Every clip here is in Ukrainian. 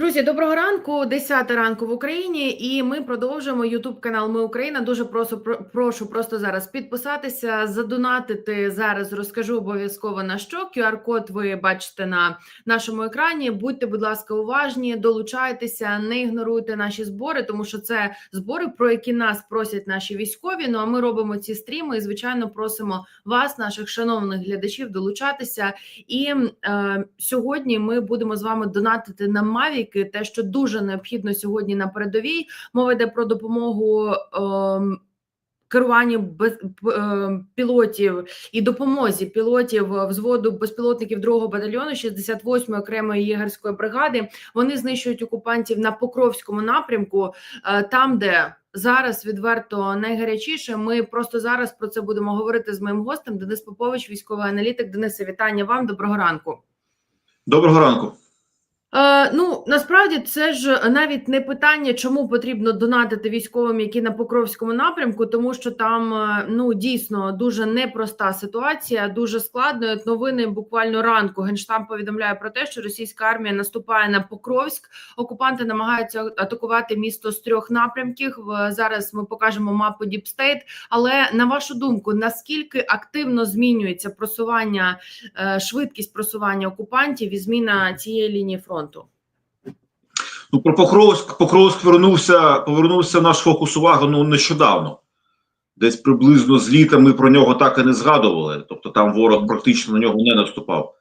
Друзі, доброго ранку, 10 ранку в Україні, і ми продовжуємо Ютуб канал Ми Україна. Дуже прошу прошу просто зараз підписатися, задонатити зараз. Розкажу обов'язково на що. QR-код ви бачите на нашому екрані. Будьте, будь ласка, уважні, долучайтеся, не ігноруйте наші збори, тому що це збори, про які нас просять наші військові. Ну а ми робимо ці стріми. І звичайно, просимо вас, наших шановних глядачів, долучатися. І е, сьогодні ми будемо з вами донатити на Мавіки, те, що дуже необхідно сьогодні на передовій. Мова йде про допомогу. Е, Керуванні без е, пілотів і допомозі пілотів взводу безпілотників 2-го батальйону 68-ї окремої єгерської бригади. Вони знищують окупантів на Покровському напрямку, е, там, де зараз відверто найгарячіше. Ми просто зараз про це будемо говорити з моїм гостем. Денис Попович, військовий аналітик. Денисе, вітання вам. Доброго ранку. Доброго ранку. Е, ну насправді це ж навіть не питання, чому потрібно донатити військовим, які на Покровському напрямку, тому що там е, ну дійсно дуже непроста ситуація, дуже складно. От Новини буквально ранку генштаб повідомляє про те, що російська армія наступає на Покровськ. Окупанти намагаються атакувати місто з трьох напрямків. Зараз ми покажемо мапу Діпстейт. Але на вашу думку, наскільки активно змінюється просування, е, швидкість просування окупантів і зміна цієї лінії фронту? Ну про Покровськ Покровськ повернувся, повернувся наш фокус уваги ну нещодавно. Десь приблизно з літа ми про нього так і не згадували. Тобто там ворог практично на нього не наступав.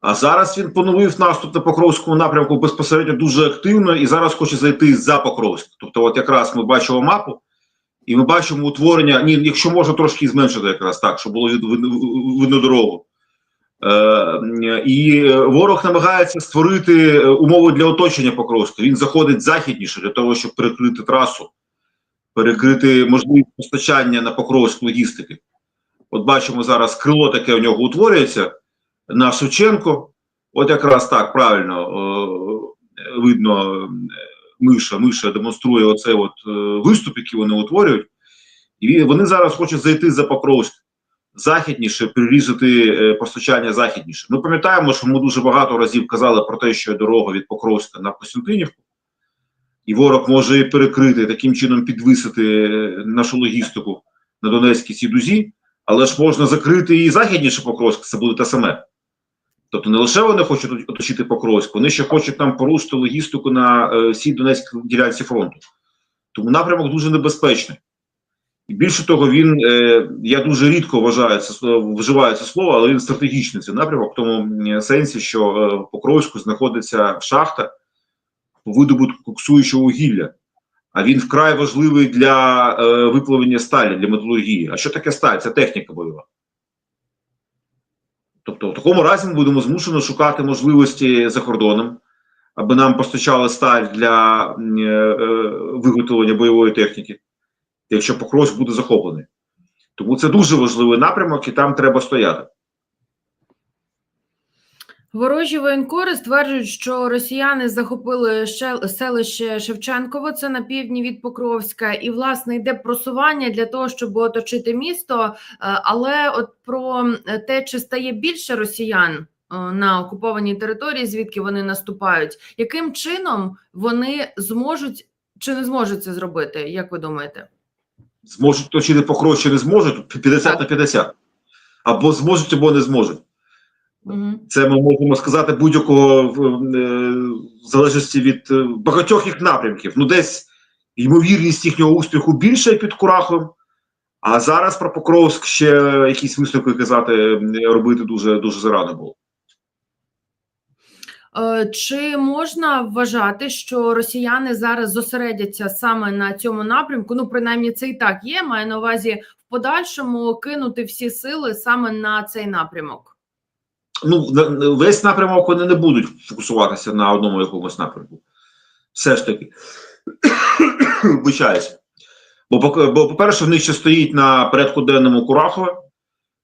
А зараз він поновив наступ на Покровському напрямку безпосередньо дуже активно і зараз хоче зайти за Покровськ. Тобто, от якраз ми бачимо мапу, і ми бачимо утворення. Ні, якщо можна трошки зменшити, якраз так, щоб було видно дорогу. Е, і ворог намагається створити е, умови для оточення Покровська. Він заходить західніше для того, щоб перекрити трасу, перекрити можливість постачання на Покровськ логістики. От бачимо зараз крило таке у нього утворюється на Шевченко. От якраз так правильно е, видно, миша. Миша демонструє оцей от виступ, який вони утворюють. І вони зараз хочуть зайти за Покровськ західніше, прирізати е, постачання західніше. Ми пам'ятаємо, що ми дуже багато разів казали про те, що дорога від Покровська на Костянтинівку, і ворог може і перекрити, таким чином підвисити е, нашу логістику на Донецькій цій дузі, але ж можна закрити і західніше Покровськ, це буде те саме. Тобто не лише вони хочуть оточити Покровськ, вони ще хочуть нам порушити логістику на е, всій Донецькій ділянці фронту. Тому напрямок дуже небезпечний. Більше того, він е, я дуже рідко вважаю це вживаю це слово, але він стратегічний цей напрямок в тому сенсі, що е, Покровську знаходиться шахта по видобутку коксуючого вугілля. А він вкрай важливий для е, виплавлення сталі, для металургії. А що таке сталь? Це техніка бойова. Тобто, в такому разі ми будемо змушені шукати можливості за кордоном, аби нам постачали сталь для е, е, виготовлення бойової техніки якщо Покровськ буде захоплений. Тому це дуже важливий напрямок, і там треба стояти. Ворожі воєнкори стверджують, що росіяни захопили ще селище Шевченково, це на півдні від Покровська, і власне йде просування для того, щоб оточити місто. Е, Але от про те, чи стає більше росіян е, на окупованій території, звідки вони наступають, яким чином вони зможуть чи не зможуть це зробити? Як ви думаєте? Зможуть точити Покровськ чи не зможуть 50 на 50. Або зможуть, або не зможуть. Це ми можемо сказати будь-якого в е, в залежності від е, багатьох їх напрямків. Ну, десь ймовірність їхнього успіху більша під Курахом. А зараз про Покровськ ще якісь висновки казати, робити дуже дуже зарано було. Е, Чи можна вважати, що росіяни зараз зосередяться саме на цьому напрямку? Ну, принаймні, це і так є. Маю на увазі в подальшому кинути всі сили саме на цей напрямок. ну, весь напрямок вони не будуть фокусуватися на одному якомусь напрямку. Все ж таки. Вибачаюся. Бо, бо, по-перше, в них ще стоїть на порядку денному Курахове,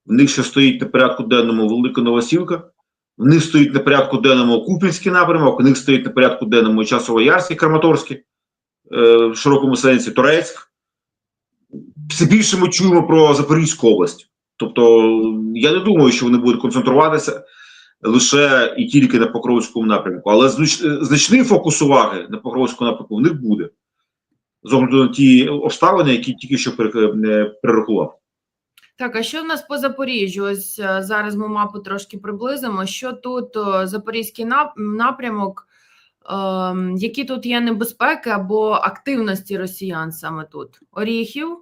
в них ще стоїть на порядку денному Велика Новосілка, в них стоїть на порядку денному Купінський напрямок, в них стоїть на порядку денному Часово-Ярський, Краматорський, е, в широкому сенсі Торецьк. Все більше ми чуємо про Запорізьку область. Тобто, я не думаю, що вони будуть концентруватися лише і тільки на Покровському напрямку. Але значний фокус уваги на Покровському напрямку в них буде. З огляду на ті обставини, які тільки що е, перерахував. Так, а що в нас по Запоріжжю? Ось е, зараз ми мапу трошки приблизимо. Що тут е, запорізький напрямок? Ем, які тут є небезпеки або активності росіян саме тут? Оріхів?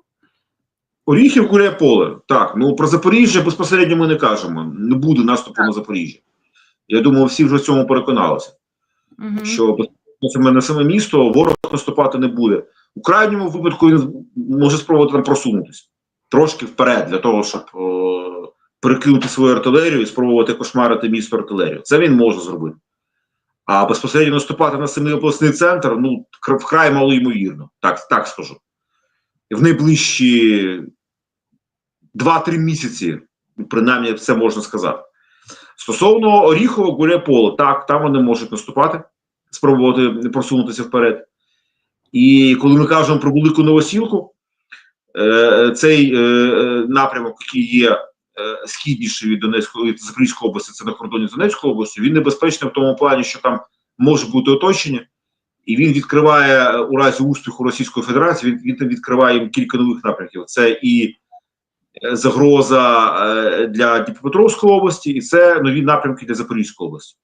Оріхів гуляє поле. Так, ну про Запоріжжя безпосередньо ми не кажемо. Не буде наступу на Запоріжжя. Я думаю, всі вже в цьому переконалися. Угу. Що на саме місто ворог наступати не буде. У крайньому випадку він може спробувати там просунутися трошки вперед для того, щоб о, перекинути свою артилерію і спробувати кошмарити місто артилерію. Це він може зробити. А безпосередньо наступати на самий обласний центр ну вкрай мало ймовірно. Так, так скажу. В найближчі 2-3 місяці, принаймні, це можна сказати. Стосовно Оріхова гуляє поле, так, там вони можуть наступати, спробувати просунутися вперед. І коли ми кажемо про велику новосілку, е, цей е, е, напрямок, який є е, східніший від Донецької Запорізької області, це на кордоні з Донецькою областю, він небезпечний в тому плані, що там може бути оточення, і він відкриває е, у разі успіху Російської Федерації, він, він там відкриває їм кілька нових напрямків. Це і е, загроза е, для Дніпропетровської області, і це нові напрямки для Запорізької області.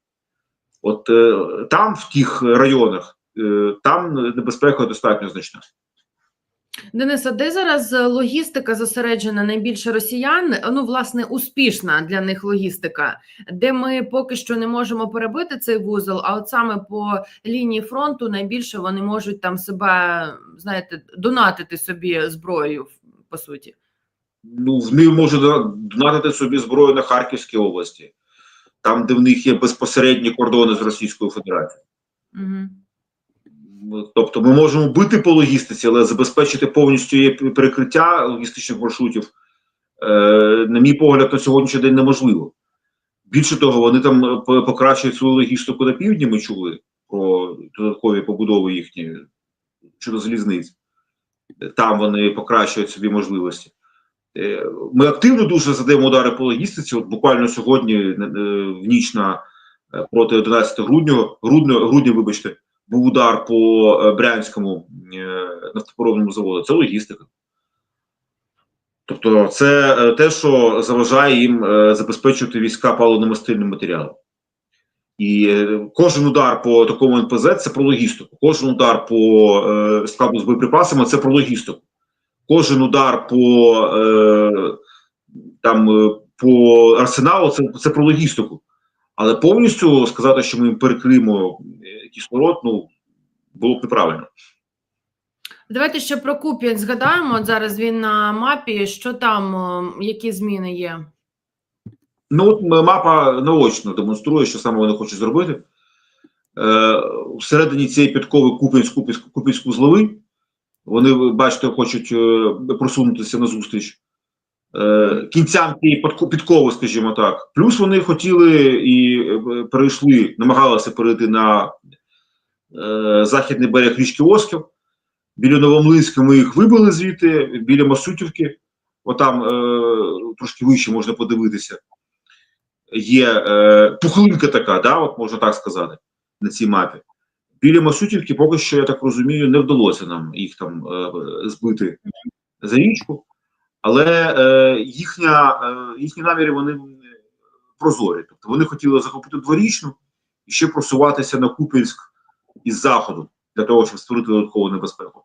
От е, там, в тих районах, е, там небезпека достатньо значна. Дениса, де зараз е, логістика зосереджена найбільше росіян? Ну, власне, успішна для них логістика, де ми поки що не можемо перебити цей вузол, а от саме по лінії фронту найбільше вони можуть там себе, знаєте, донатити собі зброєю, по суті. Ну, в них може донатити собі зброю на Харківській області, там, де в них є безпосередні кордони з Російською Федерацією. Угу. Тобто ми можемо бити по логістиці, але забезпечити повністю перекриття логістичних маршрутів, е, на мій погляд, на сьогоднішній день неможливо. Більше того, вони там е, покращують свою логістику на півдні. Ми чули про додаткові побудови їхні щодо залізниць. Там вони покращують собі можливості. Е, Ми активно дуже задаємо удари по логістиці. От буквально сьогодні, в ніч на проти 11 грудня, грудня, грудня, вибачте, був удар по е, Брянському е, нафтопоробному заводу. Це логістика. Тобто, це е, те, що заважає їм забезпечувати війська паливно-мастильним матеріалом. І кожен удар по такому НПЗ це про логістику. Кожен удар по складу з боєприпасами це про логістику. Кожен удар по там по арсеналу це, це про логістику. Але повністю сказати, що ми їм перекриємо кислород, ну було б неправильно. Давайте ще про Куп'янськ згадаємо. От зараз він на мапі. Що там, які зміни є? Ну, от мапа наочно демонструє, що саме вони хочуть зробити. Е, всередині цієї підкови Куп'янськ, Куп'янськ, Куп'янськ. Вони, бачите, хочуть е, просунутися на зустріч е, кінцям цієї підкови, скажімо так. Плюс вони хотіли і е, перейшли, намагалися перейти на західний берег річки Осків. Біля Новомлинська ми їх вибили звідти, біля Масютівки, отам е, трошки вище можна подивитися. Є е, пухлинка така, да, от можна так сказати, на цій мапі. Біля Масютівки поки що, я так розумію, не вдалося нам їх там е, збити за річку, але е, їхня, е, їхні наміри вони прозорі. Тобто вони хотіли захопити дворічну і ще просуватися на Куп'янськ із заходу для того, щоб створити додаткову небезпеку.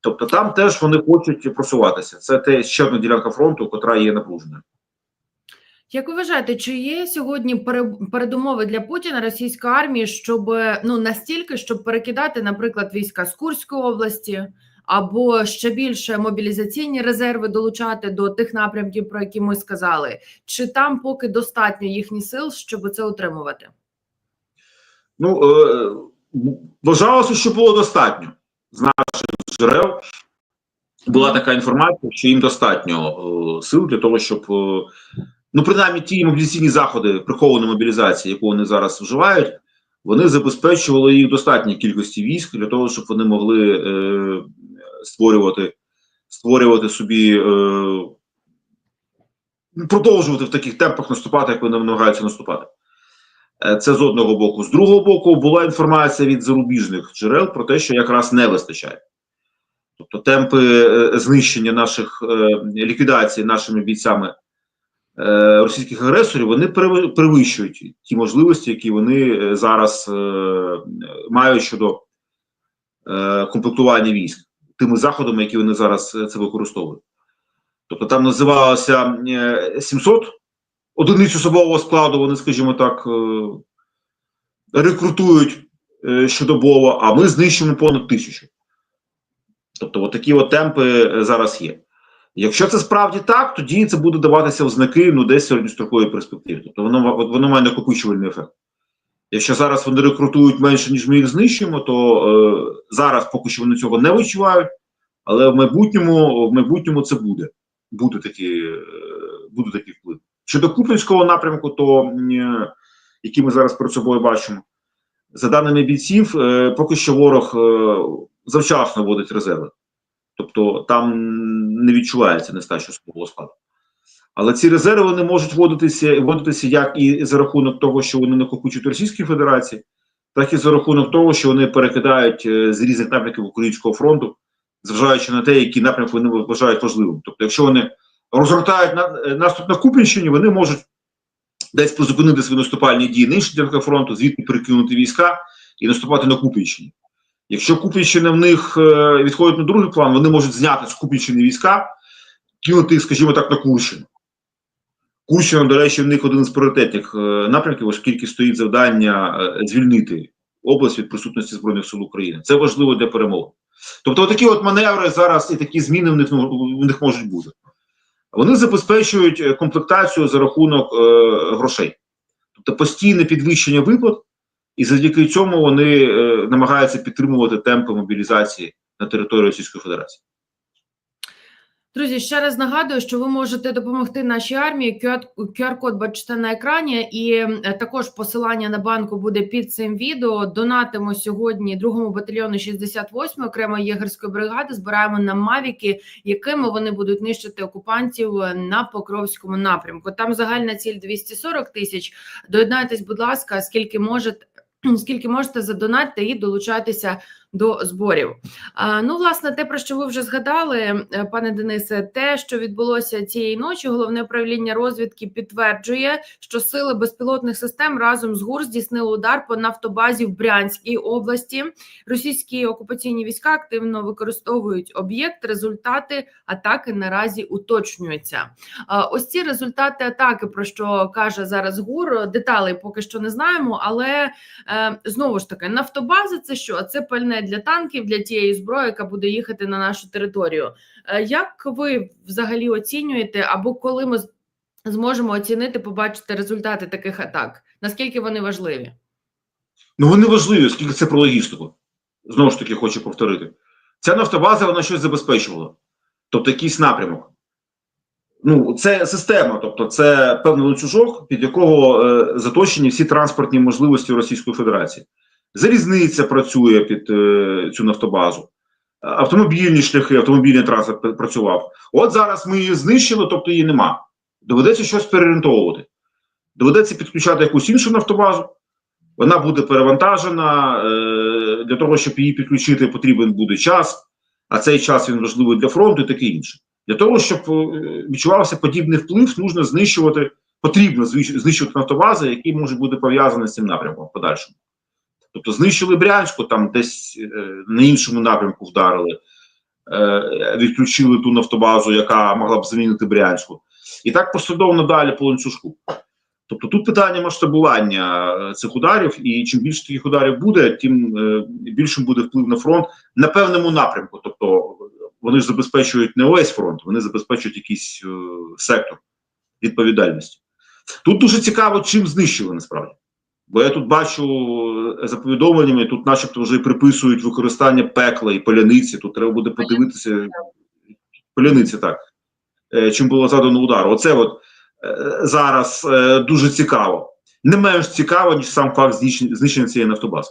Тобто там теж вони хочуть просуватися. Це те ще одна ділянка фронту, яка є напруженою. Як ви вважаєте, чи є сьогодні пере- передумови для Путіна російської армії, щоб ну настільки, щоб перекидати, наприклад, війська з Курської області, або ще більше мобілізаційні резерви долучати до тих напрямків, про які ми сказали, чи там поки достатньо їхніх сил, щоб це утримувати? Ну, е, вважалося, що було достатньо з наших джерел. Була така інформація, що їм достатньо е, сил для того, щоб е, ну, принаймні ті мобілізаційні заходи прихованої мобілізації, яку вони зараз вживають, вони забезпечували їх достатній кількості військ для того, щоб вони могли е, створювати, створювати собі, е, продовжувати в таких темпах наступати, як вони намагаються наступати. Е, Це з одного боку. З другого боку, була інформація від зарубіжних джерел про те, що якраз не вистачає. Тобто темпи е, знищення наших е, ліквідації нашими бійцями російських агресорів вони перевищують ті можливості, які вони зараз мають щодо комплектування військ тими заходами, які вони зараз це використовують. Тобто там називалося е, 700 одиниць особового складу, вони, скажімо так, е, рекрутують е, щодобово, а ми знищимо понад тисячу. Тобто, от такі от темпи е, зараз є. Якщо це справді так, тоді це буде даватися в знаки ну, десь в середньостроковій перспективі. Тобто воно, воно має накопичувальний ефект. Якщо зараз вони рекрутують менше, ніж ми їх знищимо, то е, зараз поки що вони цього не відчувають, але в майбутньому, в майбутньому це буде. Буде такий, е, буде такий вплив. Щодо Купінського напрямку, то е, який ми зараз перед собою бачимо, за даними бійців, е, поки що ворог е, завчасно вводить резерви. Тобто там не відчувається нестача особового складу. Але ці резерви вони можуть вводитися, вводитися як і за рахунок того, що вони накопичують Російській Федерації, так і за рахунок того, що вони перекидають з різних напрямків Українського фронту, зважаючи на те, які напрямки вони вважають важливим. Тобто, якщо вони розгортають наступ на Купінщині, вони можуть десь призупинити свої наступальні дії на інших ділянках фронту, звідти перекинути війська і наступати на Купінщині. Якщо Купінщина в них е, відходить на другий план, вони можуть зняти з Купінщини війська, кинути скажімо так, на Курщину. Курщина, до речі, в них один з пріоритетних е, напрямків, оскільки стоїть завдання е, звільнити область від присутності Збройних сил України. Це важливо для перемоги. Тобто, такі от маневри зараз і такі зміни в них, ну, в них можуть бути. Вони забезпечують е, комплектацію за рахунок е, грошей, тобто постійне підвищення виплат, і завдяки цьому вони е, намагаються підтримувати темпи мобілізації на території Російської Федерації. Друзі, ще раз нагадую, що ви можете допомогти нашій армії. QR-код бачите на екрані, і е, також посилання на банку буде під цим відео. Донатимо сьогодні другому батальйону 68 окремої єгерської бригади. Збираємо на мавіки, якими вони будуть нищити окупантів на Покровському напрямку. Там загальна ціль 240 тисяч. Доєднайтесь, будь ласка, скільки можете. Скільки можете задонатити і долучатися до зборів? Ну, власне, те, про що ви вже згадали, е, пане Денисе, те, що відбулося цієї ночі, головне управління розвідки підтверджує, що сили безпілотних систем разом з ГУР здійснили удар по нафтобазі в Брянській області. Російські окупаційні війська активно використовують об'єкт. Результати атаки наразі уточнюються. Ось ці результати атаки, про що каже зараз ГУР, деталей поки що не знаємо, але е, знову ж таки, нафтобаза це що? Це пальне для танків, для тієї зброї, яка буде їхати на нашу територію. Е, Як ви взагалі оцінюєте, або коли ми зможемо оцінити, побачити результати таких атак? Наскільки вони важливі? Ну вони важливі, оскільки це про логістику. Знову ж таки, хочу повторити. Ця нафтобаза вона щось забезпечувала. Тобто якийсь напрямок. Ну, це система, тобто це певний ланцюжок, під якого е, заточені всі транспортні можливості Російської Федерації. Залізниця працює під е, цю нафтобазу, автомобільні шляхи, автомобільний транспорт працював. От зараз ми її знищили, тобто її нема. Доведеться щось переорієнтовувати. Доведеться підключати якусь іншу нафтобазу. Вона буде перевантажена. Е, для того, щоб її підключити, потрібен буде час, а цей час він важливий для фронту і таке інше. Для того, щоб е, відчувався подібний вплив, нужно знищувати, потрібно знищувати нафтобази, які можуть бути пов'язані з цим напрямком в подальшому. Тобто знищили Брянську, там десь е, на іншому напрямку вдарили, е, відключили ту нафтобазу, яка могла б замінити Брянську. І так послідовно далі по ланцюжку. Тобто тут питання масштабування е, цих ударів, і чим більше таких ударів буде, тим більшим буде вплив на фронт на певному напрямку. Тобто вони ж забезпечують не увесь фронт, вони забезпечують якийсь сектор відповідальності. Тут дуже цікаво, чим знищили насправді. Бо я тут бачу е, за повідомленнями, тут, начебто, вже приписують використання пекла і поляниці. Тут треба буде подивитися поляниці, так. Е, чим було задано удар. Оце от е, зараз дуже цікаво. Не менш цікаво, ніж сам факт знищення цієї нафтобази.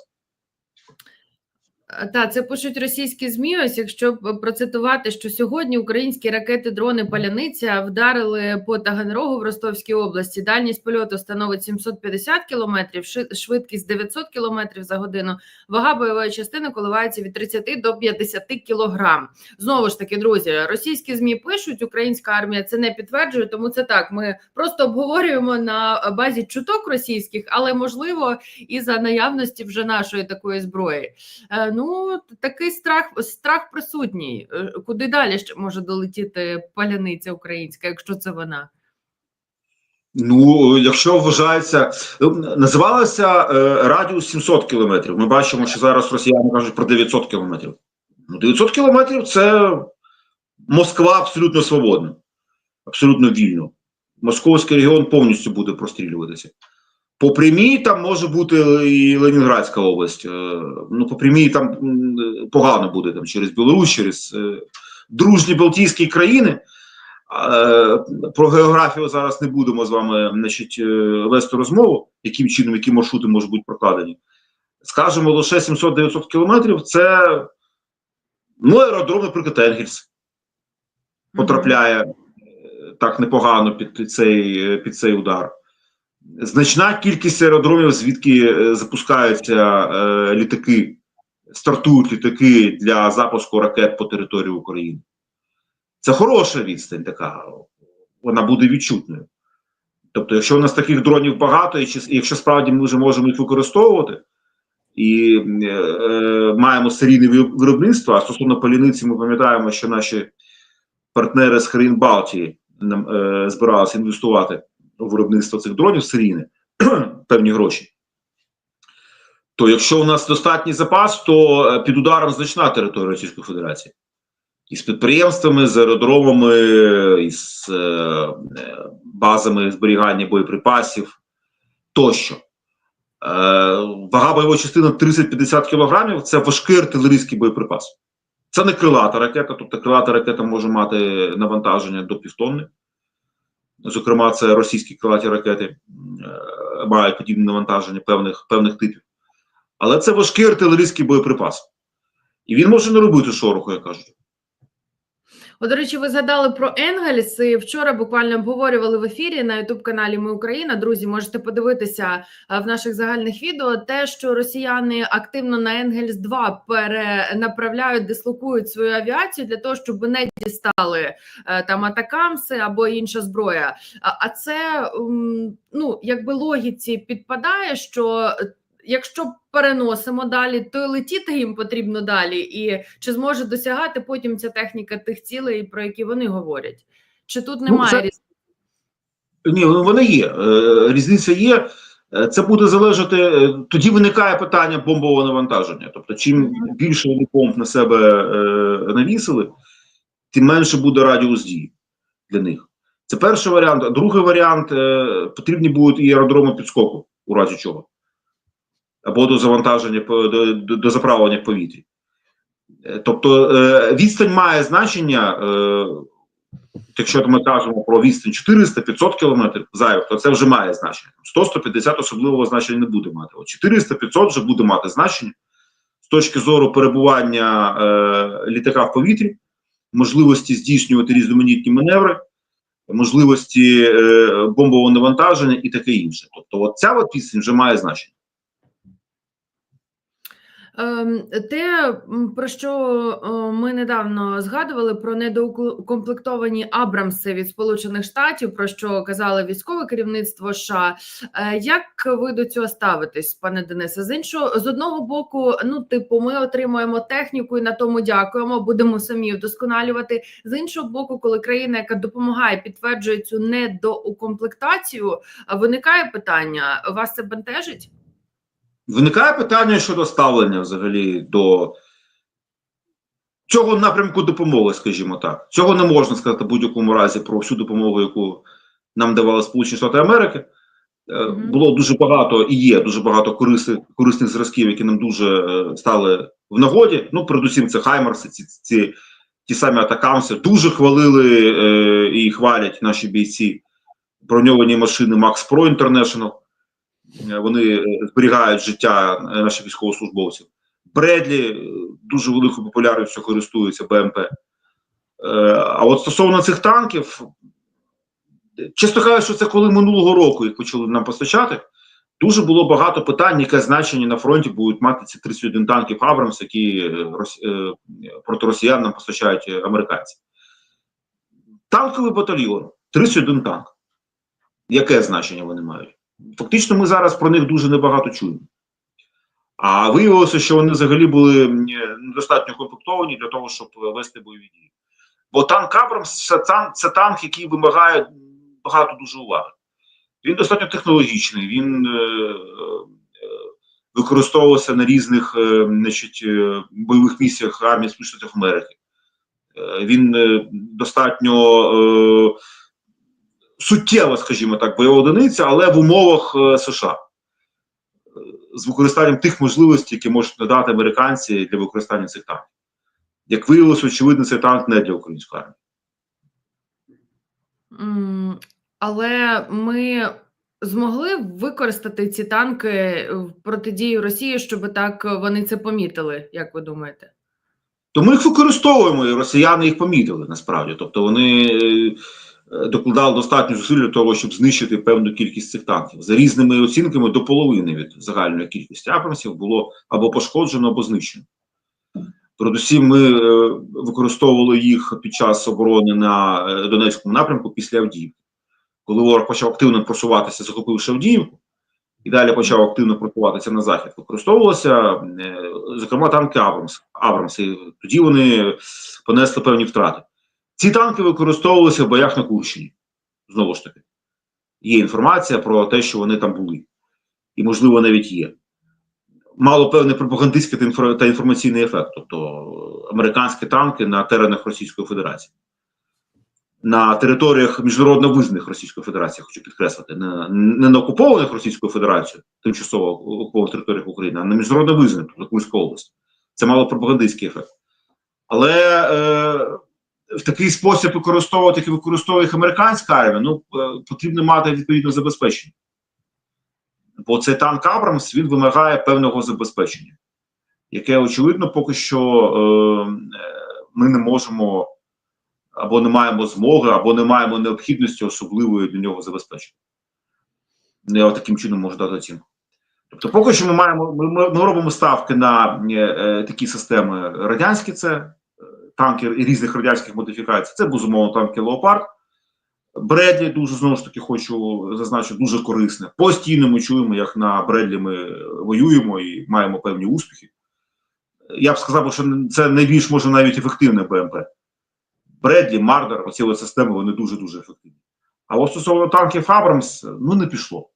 Та це пишуть російські змі. Ось якщо процитувати, що сьогодні українські ракети, дрони Паляниця вдарили по Таганрогу в Ростовській області. Дальність польоту становить 750 кілометрів, швидкість 900 кілометрів за годину. Вага бойової частини коливається від 30 до 50 кілограм. Знову ж таки, друзі, російські змі пишуть, українська армія це не підтверджує, тому це так. Ми просто обговорюємо на базі чуток російських, але можливо і за наявності вже нашої такої зброї. Е, Ну, такий страх, страх присутній. Е, Куди далі ще може долетіти паляниця українська, якщо це вона? Ну, якщо вважається, ну, називалося е, радіус 700 кілометрів. Ми бачимо, що зараз росіяни кажуть про 900 кілометрів. Ну, 900 кілометрів це Москва абсолютно свободна, абсолютно вільно. Московський регіон повністю буде прострілюватися. По прямій там може бути і Ленінградська область. Е, Ну, по прямій там погано буде там через Білорусь, через е, дружні Балтійські країни. Е, Про географію зараз не будемо з вами значить, вести розмову, яким чином, які маршрути можуть бути прокладені. Скажемо, лише 700-900 кілометрів це ну, аеродром, наприклад, Енгельс потрапляє так непогано під цей, під цей удар. Значна кількість аеродромів, звідки е, запускаються е, літаки, стартують літаки для запуску ракет по території України. Це хороша відстань така, вона буде відчутною. Тобто, якщо у нас таких дронів багато, і якщо справді ми вже можемо їх використовувати і е, маємо серійне виробництво, а стосовно паляниці, ми пам'ятаємо, що наші партнери з країн Балтії нам е, збиралися інвестувати виробництво цих дронів серійне певні гроші. То якщо у нас достатній запас, то е, під ударом значна територія Російської Федерації. І з підприємствами, з аеродромами, і з е, е, базами зберігання боєприпасів тощо. Вага бойової частини 30-50 кілограмів це важкий артилерійський боєприпас. Це не крилата ракета, тобто крилата ракета може мати навантаження до півтонни. Зокрема, це російські крилаті ракети е, мають подібне навантаження певних, певних типів. Але це важкий артилерійський боєприпас. І він може не робити шороху, як кажуть. От, до речі, ви згадали про Енгельс. І вчора буквально обговорювали в ефірі на youtube каналі Ми Україна. Друзі, можете подивитися в наших загальних відео те, що росіяни активно на Енгельс 2 перенаправляють, дислокують свою авіацію для того, щоб не дістали е, там атакамси або інша зброя. А це ну якби логіці підпадає, що. Якщо переносимо далі, то летіти їм потрібно далі, і чи зможе досягати потім ця техніка тих цілей, про які вони говорять? Чи тут немає це- різниці? Ні, ну, вона є. Е, Різниця є. Е, Це буде залежати. е, Тоді виникає питання бомбового навантаження. Тобто, чим більше вони бомб на себе навісили, тим менше буде радіус дії для них. Це перший варіант. А другий варіант потрібні будуть і аеродроми підскоку, у разі чого. Або до завантаження до, до, заправлення в повітрі. Е, Тобто е, відстань має значення. Е, якщо ми кажемо про відстань 400-500 кілометрів зайвих, то це вже має значення. 100-150 особливого значення не буде мати. От 400-500 вже буде мати значення з точки зору перебування літака в повітрі, можливості здійснювати різноманітні маневри, можливості бомбового навантаження і таке інше. Тобто, от ця відстань вже має значення. Ем, Те, про що е, ми недавно згадували про недоукомплектовані Абрамси від Сполучених Штатів, про що казали військове керівництво США. Е, Як ви до цього ставитесь, пане Денисе? З іншого з одного боку, ну типу, ми отримуємо техніку і на тому дякуємо, будемо самі вдосконалювати. З іншого боку, коли країна, яка допомагає, підтверджує цю недоукомплектацію, виникає питання: вас це бентежить? Виникає питання щодо ставлення взагалі до цього напрямку допомоги, скажімо так. Цього не можна сказати в будь-якому разі про всю допомогу, яку нам давали Сполучені Штати Америки. Е. Було дуже багато і є дуже багато корисних, корисних зразків, які нам дуже е, стали в нагоді. Ну, передусім, це Хаймарси, ці, ці ті самі атакамси. Дуже хвалили е, і хвалять наші бійці броньовані машини Max Pro International. Е, Вони е, зберігають життя е, наших військовослужбовців. Бредлі дуже великою популярністю користується БМП. А от стосовно цих танків, чесно кажучи, це коли минулого року їх почали нам постачати. Дуже було багато питань, яке значення на фронті будуть мати ці 31 танків Абрамс, які проти росіян нам постачають американці. Танковий батальйон 31 танк. Яке значення вони мають? Фактично, ми зараз про них дуже небагато чуємо. А виявилося, що вони взагалі були е, недостатньо комплектовані для того, щоб е, вести бойові дії. Бо танк Абрамс це танк, це танк, який вимагає багато дуже уваги. Він достатньо технологічний, він е, е, використовувався на різних е, значить, е, бойових місіях армії Сполучених Америки. Він достатньо е, суттєва, скажімо так, бойова одиниця, але в умовах е, США. Е, З використанням тих можливостей, які можуть надати американці для використання цих танків. Як виявилося, очевидно, цей танк не для української армії. Але ми змогли використати ці танки в протидії Росії, щоб так вони це помітили, як ви думаєте? То ми їх використовуємо, і росіяни їх помітили насправді. Тобто вони е, докладали достатньо зусиль для того, щоб знищити певну кількість цих танків. За різними оцінками, до половини від загальної кількості абрамсів було або пошкоджено, або знищено. Передусім, ми е, використовували їх під час оборони на е, Донецькому напрямку після Авдіївки. Коли ворог почав активно просуватися, захопивши Авдіївку, і далі почав активно просуватися на захід, використовувалося, е, зокрема, танки Абрамс. Абрамс. І тоді вони понесли певні втрати. Ці танки використовувалися в боях на Курщині. Знову ж таки, є інформація про те, що вони там були, і, можливо, навіть є. Мало певний пропагандистський та інформаційний ефект, тобто американські танки на теренах Російської Федерації. На територіях міжнародно визнаних Російської Федерації, хочу підкреслити, не, не на окупованих Російською Федерацією, тимчасово окупованих територіях України, а на міжнародно визнаних, тобто Курська область. Це мало пропагандистський ефект. Але е, в такий спосіб використовувати, як використовує американська армія, ну е, потрібно мати відповідне забезпечення. Бо цей танк Абрамс він вимагає певного забезпечення, яке, очевидно, поки що е, е, ми не можемо або не маємо змоги, або не маємо необхідності особливої для нього забезпечення. Ну, Я таким чином можу дати оцінку. Тобто, поки що ми маємо, ми, ми робимо ставки на е, е, такі системи радянські, це танки різних радянських модифікацій. Це безумовно танки Леопард. Бредлі дуже знову ж таки хочу зазначити, дуже корисне. Постійно ми чуємо, як на Бредлі ми воюємо і маємо певні успіхи. Я б сказав, що це найбільш може навіть ефективне БМП. Бредлі, Мардер, оці системи вони дуже дуже ефективні. А от стосовно танків Абрамс, ну не пішло.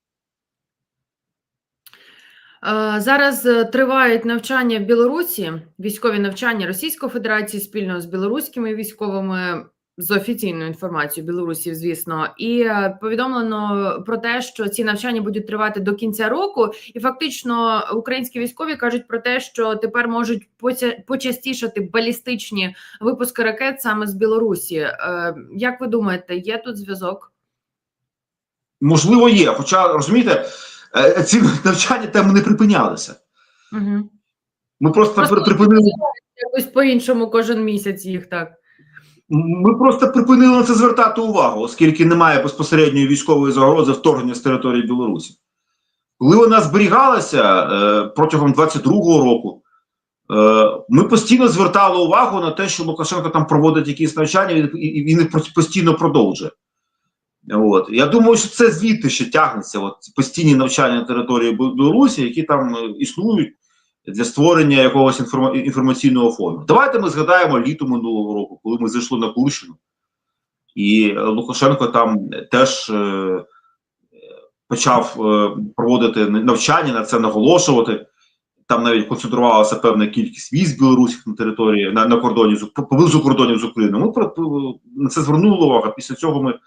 Е, Зараз е, тривають навчання в Білорусі, військові навчання Російської Федерації спільно з білоруськими військовими. З офіційною інформацією Білорусі, звісно, і е, повідомлено про те, що ці навчання будуть тривати до кінця року, і фактично українські військові кажуть про те, що тепер можуть почастішати балістичні випуски ракет саме з Білорусі. Як ви думаєте, є тут зв'язок? Можливо, є. Хоча розумієте, ці навчання там не припинялися. Угу. Ми просто, Просто припинили. Якось по-іншому кожен місяць їх так. Ми просто припинили на це звертати увагу, оскільки немає безпосередньої військової загрози вторгнення з території Білорусі. Коли вона зберігалася е, протягом 22-го року, е, ми постійно звертали увагу на те, що Лукашенко там проводить якісь навчання, і, і він постійно продовжує. От. Я думаю, що це звідти ще тягнеться. От, постійні навчання на території Білорусі, які там е, існують для створення якогось інформа- інформаційного фону. Давайте ми згадаємо літо минулого року, коли ми зайшли на Курщину, і е, Лукашенко там теж е, почав е, проводити навчання на це наголошувати. Там навіть концентрувалася певна кількість військ білоруських на території на, на кордоні з поблизу кордонів з Україною. Ми про- на це звернули увагу. Після цього ми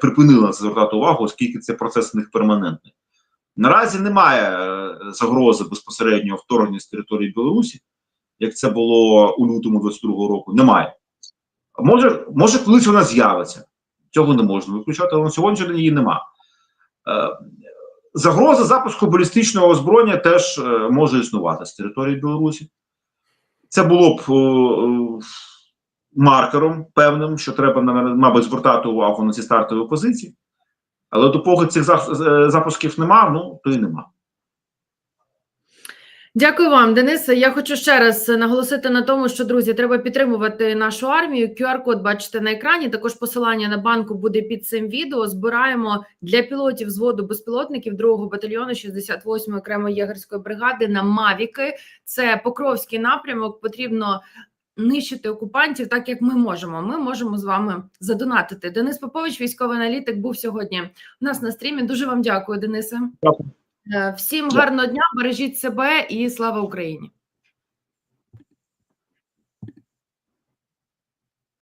припинили звертати увагу, оскільки це процес у них перманентний. Наразі немає е, загрози безпосереднього вторгнення з території Білорусі, як це було у лютому 22-го року. Немає. Може, може, колись вона з'явиться. Цього не можна виключати, але на сьогоднішній день її нема. Е, Загроза запуску балістичного озброєння теж е, може існувати з території Білорусі. Це було б маркером певним, що треба, мабуть, звертати увагу на ці стартові позиції. Але допоки цих е, запусків нема, ну то і нема. Дякую вам, Денисе. Я хочу ще раз наголосити на тому, що друзі, треба підтримувати нашу армію. QR-код бачите на екрані. Також посилання на банку буде під цим відео. Збираємо для пілотів зводу безпілотників 2-го батальйону 68-ї окремої єгерської бригади на Мавіки. Це Покровський напрямок. Потрібно нищити окупантів, так як ми можемо. Ми можемо з вами задонатити. Денис Попович, військовий аналітик, був сьогодні у нас на стрімі. Дуже вам дякую, Денисе. Дякую. Е, Всім Дякую. гарного дня, бережіть себе і слава Україні.